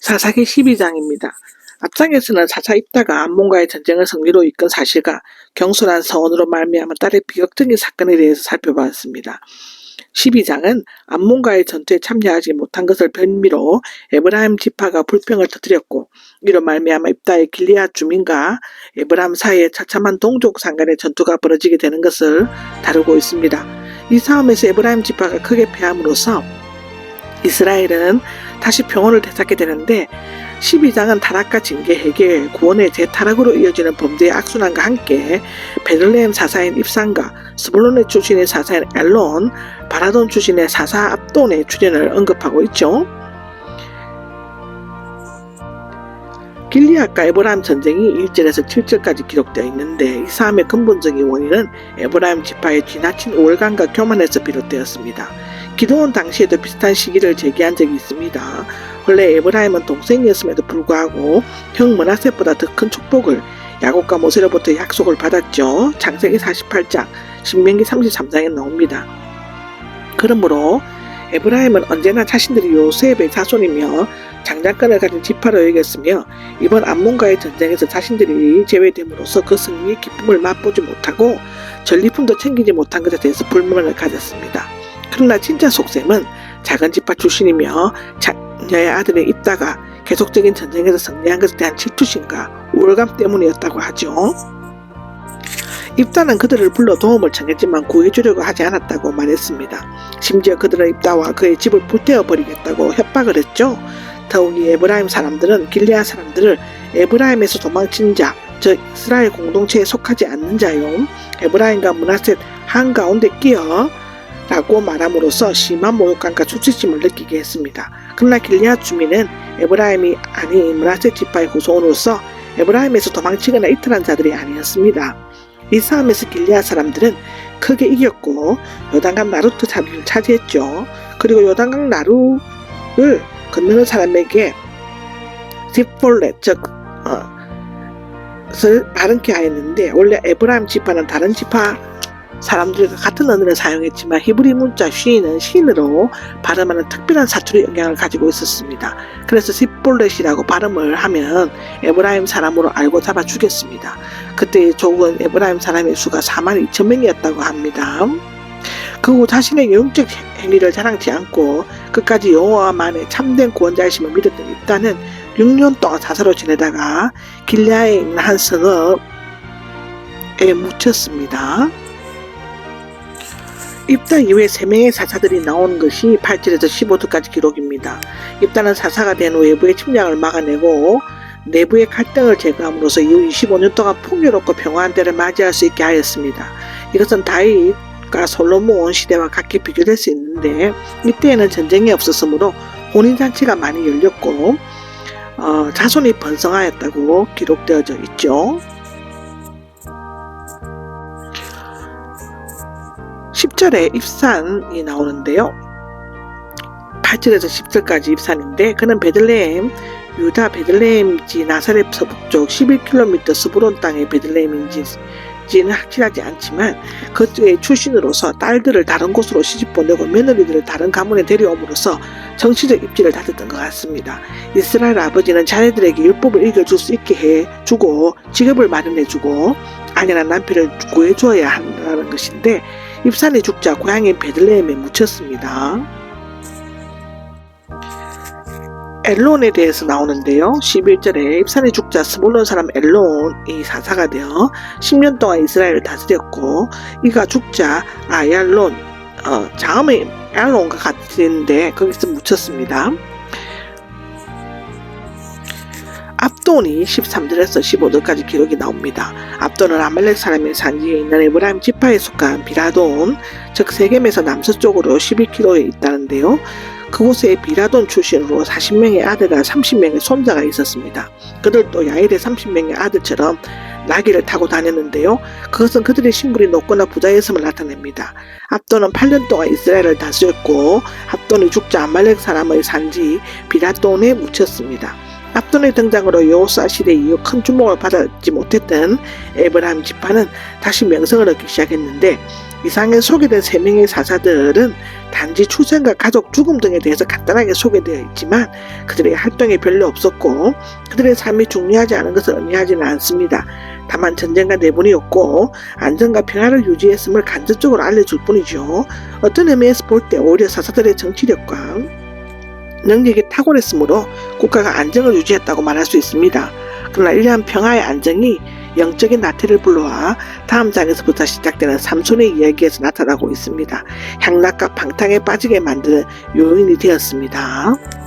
사사기 12장입니다. 앞장에서는 사사 입다가 암몬과의 전쟁을 승리로 이끈 사실과 경솔한 서원으로 말미암은 딸의 비극적인 사건에 대해서 살펴봤습니다. 12장은 암몬과의 전투에 참여하지 못한 것을 변미로 에브라임 지파가 불평을 터뜨렸고 이로 말미암아 입다의 길리앗 주민과 에브라임 사이에 처참한 동족 상간의 전투가 벌어지게 되는 것을 다루고 있습니다. 이 싸움에서 에브라임 지파가 크게 패함으로써 이스라엘은 다시 평온을 되찾게 되는데 12장은 타락과 징계, 해계, 구원의 재타락으로 이어지는 범죄의 악순환과 함께 베들레헴 사사인 입산과 스불론의 출신의 사사인 엘론, 바라돈 출신의 사사 압돈의 출연을 언급하고 있죠. 길리앗과 에브라임 전쟁이 1절에서 7절까지 기록되어 있는데 이 싸움의 근본적인 원인은 에브라임 지파의 지나친 우월감과 교만에서 비롯되었습니다. 기도원 당시에도 비슷한 시기를 제기한 적이 있습니다. 원래 에브라임은 동생이었음에도 불구하고 형 문하셋보다 더 큰 축복을 야곱과 모세로부터 약속을 받았죠. 창세기 48장, 신명기 33장에 나옵니다. 그러므로 에브라임은 언제나 자신들이 요셉의 자손이며 장자권을 가진 지파로 여겼으며 이번 암몬과의 전쟁에서 자신들이 제외됨으로써 그 승리의 기쁨을 맛보지 못하고 전리품도 챙기지 못한 것에 대해서 불만을 가졌습니다. 그러나 진짜 속셈은 작은 지파 출신이며 자녀의 아들에 있다가 계속적인 전쟁에서 승리한 것에 대한 질투심과 우월감 때문이었다고 하죠. 입다는 그들을 불러 도움을 청했지만 구해주려고 하지 않았다고 말했습니다. 심지어 그들은 입다와 그의 집을 불태워 버리겠다고 협박을 했죠. 더욱이 에브라임 사람들은 길리아 사람들을 에브라임에서 도망친 자, 즉 이스라엘 공동체에 속하지 않는 자요. 에브라임과 문하셋 한가운데 끼어 라고 말함으로써 심한 모욕감과 수치심을 느끼게 했습니다. 그러나 길리아 주민은 에브라임이 아닌 문하셋 지파의 후손으로서 에브라임에서 도망치거나 이탈한 자들이 아니었습니다. 이 싸움에서 길리아 사람들은 크게 이겼고 요단강 나루트 자리를 차지했죠. 그리고 요단강 나루를 건너는 사람에게 딥폴렛 즉 어, 을 바른케 하였는데 원래 에브라임 지파는 다른 지파 사람들과 같은 언어를 사용했지만 히브리 문자 쉬는 신으로 발음하는 특별한 사투리 영향을 가지고 있었습니다. 그래서 시볼렛이라고 발음을 하면 에브라임 사람으로 알고 잡아 죽였습니다. 그때 적은 에브라임 사람의 수가 4만 2천 명이었다고 합니다. 그 후 자신의 영적 행위를 자랑치 않고 끝까지 여호와만의 참된 구원자이심을 믿었던 입다는 6년 동안 사사로 지내다가 길리아에 있는 한 성읍에 묻혔습니다. 입다 이후에 3명의 사사들이 나오는 것이 8절에서 15절까지 기록입니다. 입다는 사사가 된후 외부의 침략을 막아내고 내부의 갈등을 제거함으로써 이후 25년 동안 풍요롭고 평화한 때를 맞이할 수 있게 하였습니다. 이것은 다윗과 솔로몬 시대와 같게 비교될 수 있는데 이때에는 전쟁이 없었으므로 혼인잔치가 많이 열렸고 어, 자손이 번성하였다고 기록되어져 있죠. 10절에 입산이 나오는데요. 8절에서 10절까지 입산인데 그는 베들레헴 유다 베들레헴인지 나사렛 서북쪽 11km 스브론 땅의 베들레헴인지는 확실하지 않지만 그의 출신으로서 딸들을 다른 곳으로 시집 보내고 며느리들을 다른 가문에 데려옴으로써 정치적 입지를 다졌던 것 같습니다. 이스라엘 아버지는 자녀들에게 율법을 읽어줄 수 있게 해주고 직업을 마련해주고 아내나 남편을 구해줘야 한다는 것인데 입산의 죽자 고향인 베들레헴에 묻혔습니다. 엘론에 대해서 나오는데요. 11절에 입산의 죽자 스몰론 사람 엘론이 사사가 되어 10년 동안 이스라엘을 다스렸고 이가 죽자 아얄론 어, 자음의 엘론과 같은데 거기서 묻혔습니다. 압돈이 13절에서 15절까지 기록이 나옵니다. 압돈은 아말렉 사람의 산지에 있는 에브라임 지파에 속한 비라돈, 즉 세겜에서 남서쪽으로 11km에 있다는데요. 그곳에 비라돈 출신으로 40명의 아들과 30명의 손자가 있었습니다. 그들도 야일의 30명의 아들처럼 나귀를 타고 다녔는데요. 그것은 그들의 신분이 높거나 부자였음을 나타냅니다. 압돈은 8년 동안 이스라엘을 다스렸고 압돈이 죽자 아말렉 사람의 산지 비라돈에 묻혔습니다. 압돈의 등장으로 시대 이후 큰 주목을 받지 못했던 에브라임 지파는 다시 명성을 얻기 시작했는데 이상에 소개된 세 명의 사사들은 단지 출생과 가족 죽음 등에 대해서 간단하게 소개되어 있지만 그들의 활동이 별로 없었고 그들의 삶이 중요하지 않은 것을 의미하지는 않습니다. 다만 전쟁과 내분이었고 안전과 평화를 유지했음을 간접적으로 알려줄 뿐이죠. 어떤 의미에서 볼 때 오히려 사사들의 정치력과 능력이 탁월했으므로 국가가 안정을 유지했다고 말할 수 있습니다. 그러나 이러한 평화의 안정이 영적인 나태를 불러와 다음 장에서부터 시작되는 삼손의 이야기에서 나타나고 있습니다. 향락과 방탕에 빠지게 만드는 요인이 되었습니다.